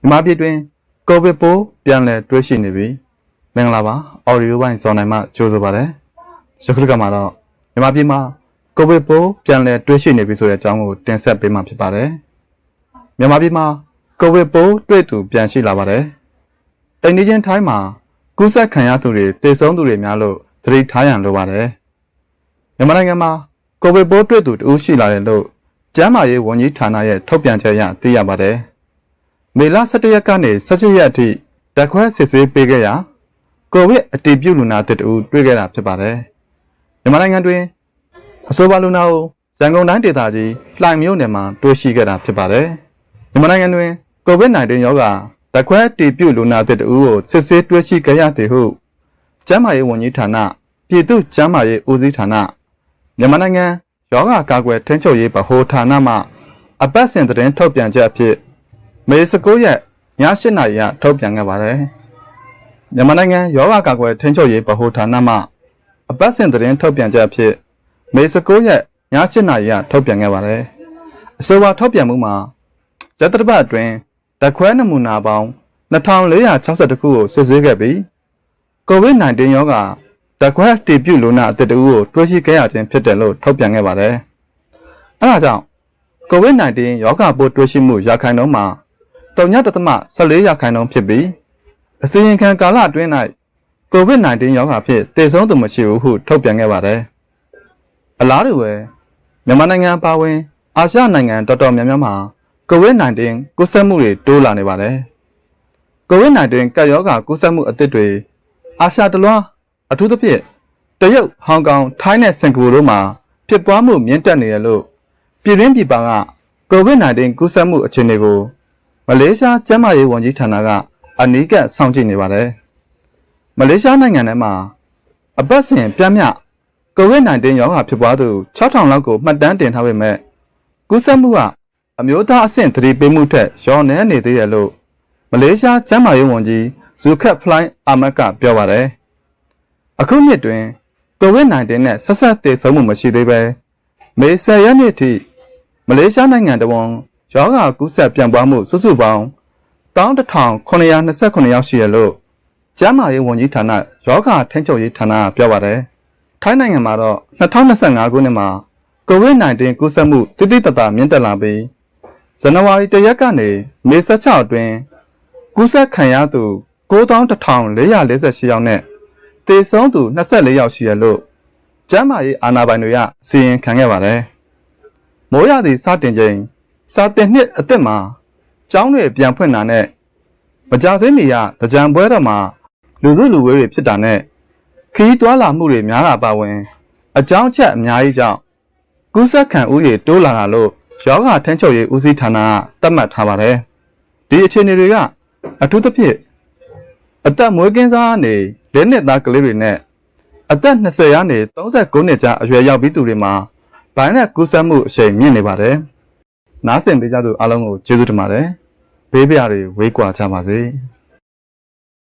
မြန်မာပြည်တွင်ကိုဗစ်ပိုးပြန်လည်တွေ့ရှိနေပြီမင်္ဂလာပါအော်ဒီယိုပိုင်းဇော်နိုင်မှကြိုဆိုပါရစေယခုတစ်ခါမှာတော့မြန်မာပြည်မှာကိုဗစ်ပိုးပြန်လည်တွေ့ရှိနေပြီဆိုတဲ့အကြောင်းကိုတင်ဆက်ပေးမှာဖြစ်ပါတယ်မြန်မာပြည်မှာကိုဗစ်ပိုးတွေ့သူပြန်ရှိလာပါတယ်တိန်နေချင်းထိုင်းမှာကူးစက်ခံရသူတွေတေဆုံးသူတွေများလို့သတိထားရန်လိုပါတယ်မြန်မာနိုင်ငံမှာကိုဗစ်ပိုးတွေ့သူတဦးရှိလာတယ်လို့ကျန်းမာရေးဝန်ကြီးဌာနရဲ့ထုတ်ပြန်ချက်အရသိရပါတယ် မေလ17ရက်ကနေ17ရက်အထိတက်ခွဲစစ်ဆေးပေးခဲ့ရာကိုဗစ်အတည်ပြုလူနာတစ်တူတွေ့ခဲ့တာဖြစ်ပါတယ်။မြန်မာနိုင်ငံတွင်အဆိုပါလူနာကိုရန်ကုန်တိုင်းဒေသကြီးလှိုင်မြို့နယ်မှာတွေ့ရှိခဲ့တာဖြစ်ပါတယ်။မြန်မာနိုင်ငံတွင်ကိုဗစ် -19 ရောဂါတက်ခွဲအတည်ပြုလူနာတစ်တူကိုစစ်ဆေးတွေ့ရှိခဲ့ရသည်ဟုကျန်းမာရေးဝန်ကြီးဌာနပြည်သူ့ကျန်းမာရေးဦးစီးဌာနမြန်မာနိုင်ငံရောဂါကာကွယ်ထိန်းချုပ်ရေးဗဟိုဌာနမှအပတ်စဉ်သတင်းထုတ်ပြန်ချက်အဖြစ် မေ19ရက်ည8နာရီကထုတ်ပြန်ခဲ့ပါတယ်။မြန်မာနိုင်ငံယောဂကာကွယ်ထိန်းချုပ်ရေးဗဟိုဌာနမှအပတ်စဉ်သတင်းထုတ်ပြန်ချက်အဖြစ်မေ19ရက်ည8နာရီကထုတ်ပြန်ခဲ့ပါတယ်။အဆိုပါထုတ်ပြန်မှုမှာရက်သတ္တပတ်အတွင်းတက်ခွဲနမူနာပေါင်း2462ခုကိုစစ်ဆေးခဲ့ပြီး COVID-19 ရောဂါတက်ခွဲတည်ပြုလူနာအသစ်တဦးကိုတွေ့ရှိခဲ့ရခြင်းဖြစ်တယ်လို့ထုတ်ပြန်ခဲ့ပါတယ်။အဲဒါကြောင့် COVID-19 ရောဂါပိုးတွေ့ရှိမှုရာခိုင်နှုန်းမှာ 3.14ရာခိုင်နှုန်းဖြစ်ပြီးအစီရင်ခံကာလအတွင်း၌ COVID-19 ရောဂါဖြင့်တည်ဆုံးသူမရှိဘူးဟုထုတ်ပြန်ခဲ့ပါတယ်။အလားတူပဲမြန်မာနိုင်ငံပါဝင်အာရှနိုင်ငံတော်တော်များများမှာ COVID-19 ကူးစက်မှုတွေတိုးလာနေပါတယ်။ COVID-19 ကပ်ရောဂါကူးစက်မှုအသစ်တွေအာရှတလွှားအထူးသဖြင့်တရုတ်၊ဟောင်ကောင်၊ထိုင်းနဲ့စင်ကာပူတို့မှာဖြစ်ပွားမှုမြင့်တက်နေရလို့ပြည်တွင်းပြည်ပက COVID-19 ကူးစက်မှုအခြေအနေကို မလေးရှားကျန်းမာရေးဝန်ကြီးဌာနကအနီးကပ်စောင့်ကြည့်နေပါတယ်။မလေးရှားနိုင်ငံထဲမှာအပတ်စဉ်ပြန့်မြ COVID-19 ရောဂါဖြစ်ပွားသူ6000လောက်ကိုမှတ်တမ်းတင်ထားပေမဲ့ကူးစက်မှုကအမျိုးသားအဆင့်သတိပေးမှုထက်လျော့နည်းနေသေးတယ်လို့မလေးရှားကျန်းမာရေးဝန်ကြီးဇူခက်ဖလိုင်းအာမတ်ကပြောပါတယ်။အခုနှစ်တွင် COVID-19 နဲ့ဆက်ဆက်သေဆုံးမှုမရှိသေးပဲမေ10ရက်နေ့ထိမလေးရှားနိုင်ငံတဝန် ရောဂါကူးစက်ပြန့်ပွားမှုစုစုပေါင်း11929ယောက်ရှိရလို့ကျန်းမာရေးဝန်ကြီးဌာနရောဂါထိန်းချုပ်ရေးဌာနကပြောပါတယ်။ထိုင်းနိုင်ငံမှာတော့2025ခုနှစ်မှာ COVID-19 ကူးစက်မှုတိတိတတ်တာမြင့်တက်လာပြီးဇန်နဝါရီ1ရက်ကနေမေ16အတွင်းကူးစက်ခံရသူ91,448ယောက်နဲ့သေဆုံးသူ24ယောက်ရှိရလို့ကျန်းမာရေးအာဏာပိုင်တွေကစီရင်ခံခဲ့ပါတယ်။မိုးရသည့်စတင်ချိန် စာတင်နှစ်အသက်မှာကျောင်းတွေပြန်ဖွင့်တာနဲ့မကြသေးမီကတကြံပွဲတော်မှာလူစုလူဝေးတွေဖြစ်တာနဲ့ခီးသွွာလာမှုတွေများတာပါဝင် အကြောင်းအချက်အများကြီးကြောင့်ကူးစက်ခံဥယေတိုးလာတာလို့ယောဂထန်းချုပ်ရေးဦးစီးဌာနကသတ်မှတ်ထားပါတယ်ဒီအခြေအနေတွေကအထူးသဖြင့်အသက်မွေးကင်းစားကနေလက်နှစ်သားကလေးတွေနဲ့အသက်20ရာနေ39နှစ်ကြားအရွယ်ရောက်ပြီးသူတွေမှာဘိုင်းနဲ့ကူးစက်မှုအရှိန်မြင့်နေပါတယ်။ နားဆင်ပေးကြသူအားလုံးကိုကျေးဇူးတင်ပါတယ်။ဘေးပြားတွေဝေးကွာကြပါစေ။